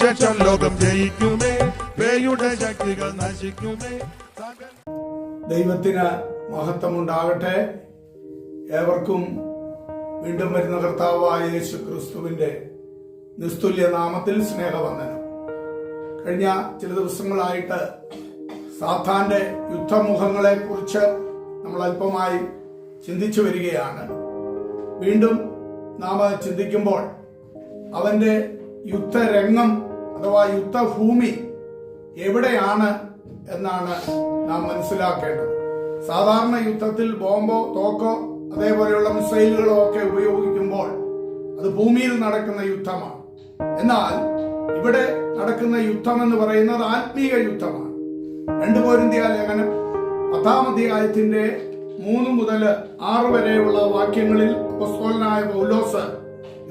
ശേഷം ലോകം ജയിക്കുമേ പേയുടെ ശക്തികൾ നശിക്കുമേ. ദൈവത്തിന് മഹത്വമുണ്ടാകട്ടെ. ഏവർക്കും വീണ്ടും വരുന്ന കർത്താവായ യേശു ക്രിസ്തുവിന്റെ നിസ്തുല്യ നാമത്തിൽ സ്നേഹവന്ദനം. കഴിഞ്ഞ ചില ദിവസങ്ങളായിട്ട് സാത്താന്റെ യുദ്ധമുഖങ്ങളെ കുറിച്ച് നമ്മൾ അല്പമായി ചിന്തിച്ചു വരികയാണ്. വീണ്ടും നാം ചിന്തിക്കുമ്പോൾ അവന്റെ യുദ്ധരംഗം അഥവാ യുദ്ധഭൂമി എവിടെയാണ് എന്നാണ് നാം മനസ്സിലാക്കേണ്ടത്. സാധാരണ യുദ്ധത്തിൽ ബോംബോ തോക്കോ അതേപോലെയുള്ള മിസൈലുകളോ ഒക്കെ ഉപയോഗിക്കുമ്പോൾ അത് ഭൂമിയിൽ നടക്കുന്ന യുദ്ധമാണ്. എന്നാൽ ഇവിടെ നടക്കുന്ന യുദ്ധം എന്ന് പറയുന്നത് ആത്മീയ യുദ്ധമാണ്. രണ്ടു പോരിന്ത്യ ലേഖനം പത്താം അധ്യായത്തിന്റെ മൂന്ന് മുതൽ ആറ് വരെയുള്ള വാക്യങ്ങളിൽ അപ്പസ്തോലനായ പൗലോസ്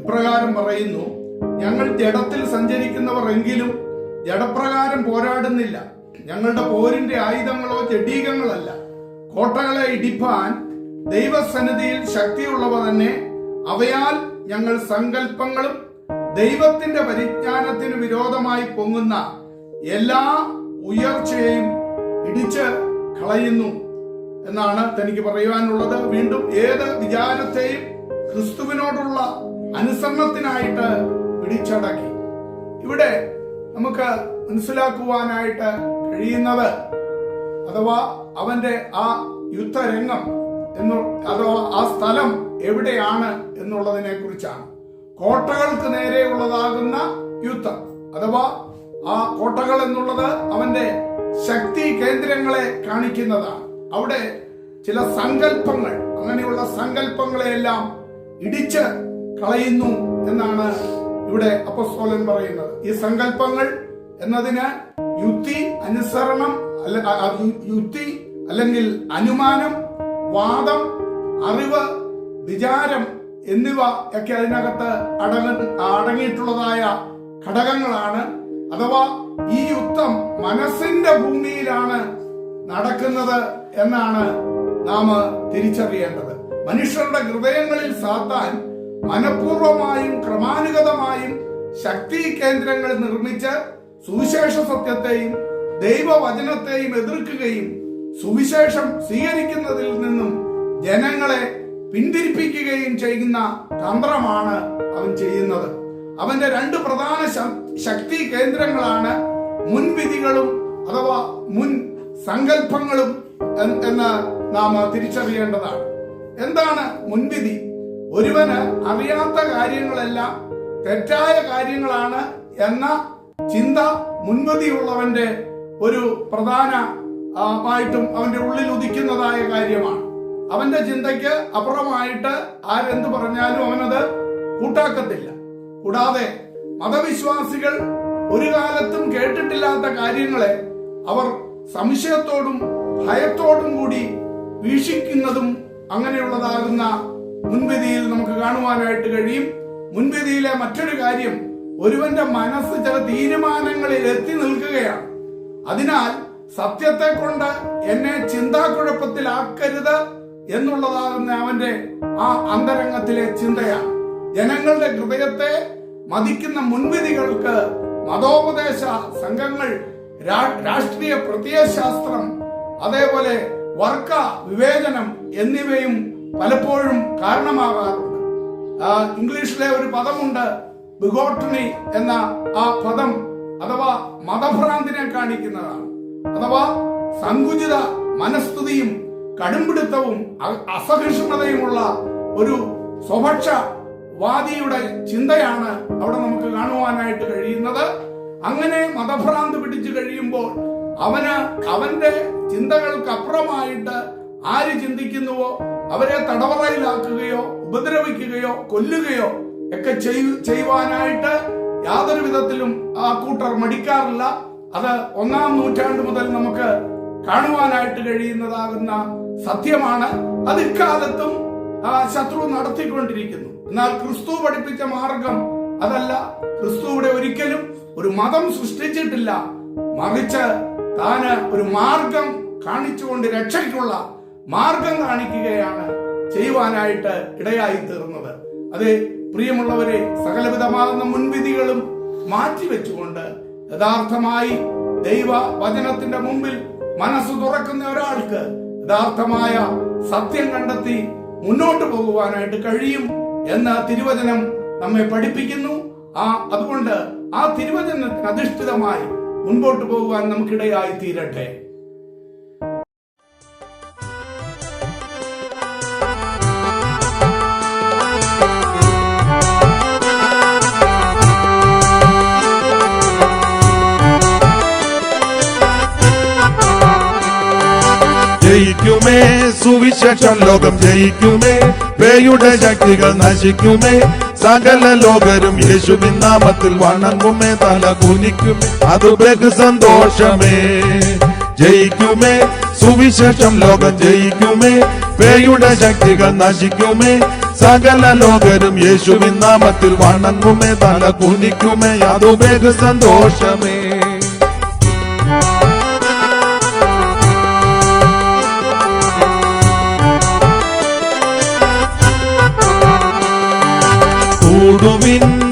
ഇപ്രകാരം പറയുന്നു ഞങ്ങൾ ജഡത്തിൽ സഞ്ചരിക്കുന്നവർ എങ്കിലും ജഡപ്രകാരം പോരാടുന്നില്ല. ഞങ്ങളുടെ പോരിന്റെ ആയുധങ്ങളോ ജഡീകങ്ങളല്ല. കോട്ടകളെ ഇടിപ്പാൻ ദൈവസന്നിധിയിൽ ശക്തിയുള്ളവ തന്നെ. അവയാൽ ഞങ്ങൾ സങ്കല്പങ്ങളും ദൈവത്തിന്റെ പരിജ്ഞാനത്തിന് വിരോധമായി പൊങ്ങുന്ന എല്ലാ ഉയർച്ചയെയും ഇടിച്ച് കളയുന്നു എന്നാണ് തനിക്ക് പറയുവാനുള്ളത്. വീണ്ടും ഏത് വിചാരത്തെയും ക്രിസ്തുവിനോടുള്ള അനുസരണത്തിനായിട്ട് പിടിച്ചടക്കി. ഇവിടെ നമുക്ക് മനസ്സിലാക്കുവാനായിട്ട് കഴിയുന്നത് അഥവാ അവന്റെ ആ യുദ്ധരംഗം എന്നു അഥവാ ആ സ്ഥലം എവിടെയാണ് എന്നുള്ളതിനെ കുറിച്ചാണ്. കോട്ടകൾക്ക് നേരെയുള്ളതാകുന്ന യുദ്ധം അഥവാ ആ കോട്ടകൾ എന്നുള്ളത് അവന്റെ ശക്തി കേന്ദ്രങ്ങളെ കാണിക്കുന്നതാണ്. അവിടെ ചില സങ്കല്പങ്ങൾ അങ്ങനെയുള്ള സങ്കല്പങ്ങളെയെല്ലാം ഇടിച്ച് കളയുന്നു എന്നാണ് ഇവിടെ അപ്പസ്തോലൻ പറയുന്നത് ഈ സങ്കല്പങ്ങൾ എന്നതിന് യുക്തി അനുസരണം അല്ല യുക്തി അല്ലെങ്കിൽ അനുമാനം വാദം അറിവ് വിചാരം എന്നിവ ഒക്കെ അതിനകത്ത് അടങ്ങ അടങ്ങിയിട്ടുള്ളതായ ഘടകങ്ങളാണ്. അഥവാ ഈ യുദ്ധം മനസ്സിന്റെ ഭൂമിയിലാണ് നടക്കുന്നത് എന്നാണ് നാം തിരിച്ചറിയേണ്ടത്. മനുഷ്യരുടെ ഹൃദയങ്ങളിൽ സാത്താൻ മനഃപൂർവമായും ക്രമാനുഗതമായും ശക്തി കേന്ദ്രങ്ങൾ നിർമ്മിച്ച് സുവിശേഷ സത്യത്തെയും ദൈവവചനത്തെയും എതിർക്കുകയും സുവിശേഷം സ്വീകരിക്കുന്നതിൽ നിന്നും ജനങ്ങളെ പിന്തിരിപ്പിക്കുകയും ചെയ്യുന്ന തന്ത്രമാണ് അവൻ ചെയ്യുന്നത്. അവന്റെ രണ്ട് പ്രധാന ശക്തി കേന്ദ്രങ്ങളാണ് മുൻവിധികളും അഥവാ മുൻ സങ്കല്പങ്ങളും എന്ന് നാം തിരിച്ചറിയേണ്ടതാണ്. എന്താണ് മുൻവിധി? ഒരുവന് അറിയാത്ത കാര്യങ്ങളെല്ലാം തെറ്റായ കാര്യങ്ങളാണ് എന്ന ചിന്ത മുൻപതിയുള്ളവന്റെ ഒരു പ്രധാന ആയിട്ടും അവന്റെ ഉള്ളിൽ ഉദിക്കുന്നതായ കാര്യമാണ്. അവന്റെ ചിന്തയ്ക്ക് അപ്പുറമായിട്ട് ആരെന്ത് പറഞ്ഞാലും അവനത് കൂട്ടാക്കത്തില്ല. കൂടാതെ മതവിശ്വാസികൾ ഒരു കാലത്തും കേട്ടിട്ടില്ലാത്ത കാര്യങ്ങളെ അവർ സംശയത്തോടും ഭയത്തോടും കൂടി വീക്ഷിക്കുന്നതും അങ്ങനെയുള്ളതാകുന്ന മുൻവിധിയിൽ നമുക്ക് കാണുവാനായിട്ട് കഴിയും. മുൻവിധിയിലെ മറ്റൊരു കാര്യം ഒരുവന്റെ മനസ്സ് ചില തീരുമാനങ്ങളിൽ എത്തി നിൽക്കുകയാണ്. അതിനാൽ സത്യത്തെ കൊണ്ട് എന്നെ ചിന്താക്കുഴപ്പത്തിലാക്കരുത് എന്നുള്ളതാകുന്ന അവന്റെ ആ അന്തരംഗത്തിലെ ചിന്തയാണ്. ജനങ്ങളുടെ ഹൃദയത്തെ മതിക്കുന്ന മുൻവിധികൾക്ക് മതോപദേശ സംഘങ്ങൾ രാഷ്ട്രീയ പ്രത്യയശാസ്ത്രം അതേപോലെ വർക്ക വിവേചനം എന്നിവയും പലപ്പോഴും കാരണമാകാറുണ്ട്. ഇംഗ്ലീഷിലെ ഒരു പദമുണ്ട് ബിഗോട്ടണി എന്ന ആ പദം അഥവാ മതഭ്രാന്തിനെ കാണിക്കുന്നതാണ്. അഥവാ സങ്കുചിത മനസ്തുതിയും കടുംപിടുത്തവും അസഹിഷ്ണുതയുമുള്ള ഒരു സ്വഭക്ഷവാദിയുടെ ചിന്തയാണ് അവിടെ നമുക്ക് കാണുവാനായിട്ട് കഴിയുന്നത്. അങ്ങനെ മതഭ്രാന്ത് പിടിച്ചു കഴിയുമ്പോൾ അവന് അവന്റെ ചിന്തകൾക്കപ്പുറമായിട്ട് ആര് ചിന്തിക്കുന്നുവോ? അവരെ തടവറയിലാക്കുകയോ ഉപദ്രവിക്കുകയോ കൊല്ലുകയോ ഒക്കെ ചെയ്- ചെയ്യുവാനായിട്ട് യാതൊരു വിധത്തിലും ആ കൂട്ടർ മടിക്കാറില്ല. അത് ഒന്നാം നൂറ്റാണ്ട് മുതൽ നമുക്ക് കാണുവാനായിട്ട് കഴിയുന്നതാകുന്ന സത്യമാണ്. അത് ഇക്കാലത്തും ആ ശത്രു നടത്തിക്കൊണ്ടിരിക്കുന്നു. എന്നാൽ ക്രിസ്തു പഠിപ്പിച്ച മാർഗം അതല്ല. ക്രിസ്തുവിടെ ഒരിക്കലും ഒരു മതം സൃഷ്ടിച്ചിട്ടില്ല. മറിച്ച് താന് ഒരു മാർഗം കാണിച്ചുകൊണ്ട് രക്ഷയ്ക്കുള്ള മാർഗം കാണിക്കുകയാണ് ചെയ്യുവാനായിട്ട് ഇടയായി തീർന്നത് അത് പ്രിയമുള്ളവരെ സകലവിധമാകുന്ന മുൻവിധികളും മാറ്റിവെച്ചുകൊണ്ട് യഥാർത്ഥമായി ദൈവ വചനത്തിന്റെ മുമ്പിൽ മനസ്സ് തുറക്കുന്ന ഒരാൾക്ക് യഥാർത്ഥമായ സത്യം കണ്ടെത്തി മുന്നോട്ട് പോകുവാനായിട്ട് കഴിയും എന്ന് തിരുവചനം നമ്മെ പഠിപ്പിക്കുന്നു. ആ അതുകൊണ്ട് ആ തിരുവചനത്തിന് അധിഷ്ഠിതമായി മുൻപോട്ട് പോകുവാൻ നമുക്കിടയായി തീരട്ടെ ജയിക്കുമേ സുവിശേഷം ലോകം ജയിക്കുമേ പേയുടെ ശക്തികൾ നശിക്കുമേ സകല ലോകരും യേശുവിൻ നാമത്തിൽ വണങ്ങുമേ തല കുനിക്കുമേ അത് സന്തോഷമേ. ജയിക്കുമേ സുവിശേഷം ലോകം ജയിക്കുമേ പേയുടെ ശക്തികൾ നശിക്കുമേ സകല ലോകരും യേശുവിൻ നാമത്തിൽ വണങ്ങുമേ തല കുനിക്കുമേ അത് ബഹു സന്തോഷമേ.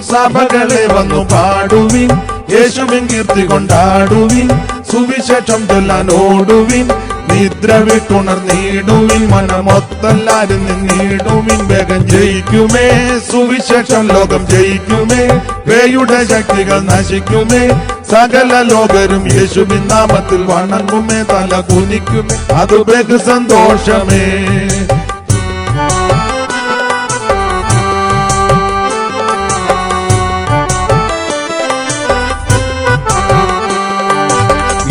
സഭകളെ വന്നു പാടുവിൻ. യേശുവിൻ കീർത്തി കൊണ്ടാടുവിൻ. സുവിശേഷം ചൊല്ലാൻ ഓടുവിൻ. നിദ്ര വിട്ടുണർന്നിടുവിൻ. മനമൊത്തല്ലാരും നിന്നിടുവിൻ. വേഗം ജയിക്കുമേ. സുവിശേഷം ലോകം ജയിക്കുമേ. വേയുടെ ശക്തികൾ നശിക്കുമേ. സകല ലോകരും യേശുവിൻ നാമത്തിൽ വണങ്ങുമേ. തല കുനിക്കുമേ. അത് ബഹു സന്തോഷമേ.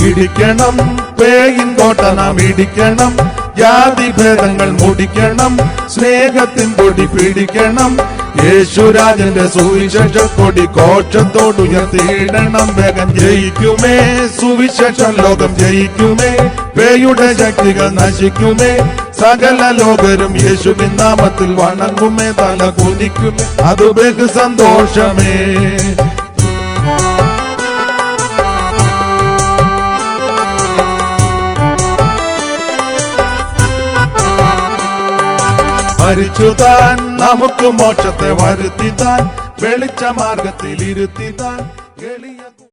ഇടിക്കണം പേയിൻ കോട്ട നാം ഇടിക്കണം ജാതി ഭേദങ്ങൾ മുടിക്കണം സ്നേഹത്തിൻ പൊടി പിടിക്കണം യേശുരാജന്റെ സുവിശേഷ കൊടി കോശത്തോടുയർത്തിയിടണം വേഗം ജയിക്കുമേ സുവിശേഷം ലോകം ജയിക്കുമേ പേയുടെ ശക്തികൾ നശിക്കുമേ സകല ലോകരും യേശുവിൻ നാമത്തിൽ വണങ്ങുമേ തല കുനിക്കുമേ അത് ബഹു സന്തോഷമേ. മരിച്ചു താൻ നമുക്ക് മോക്ഷത്തെ വരുത്തി താൻ വെളിച്ച മാർഗത്തിൽ ഇരുത്തി താൻ എളിയ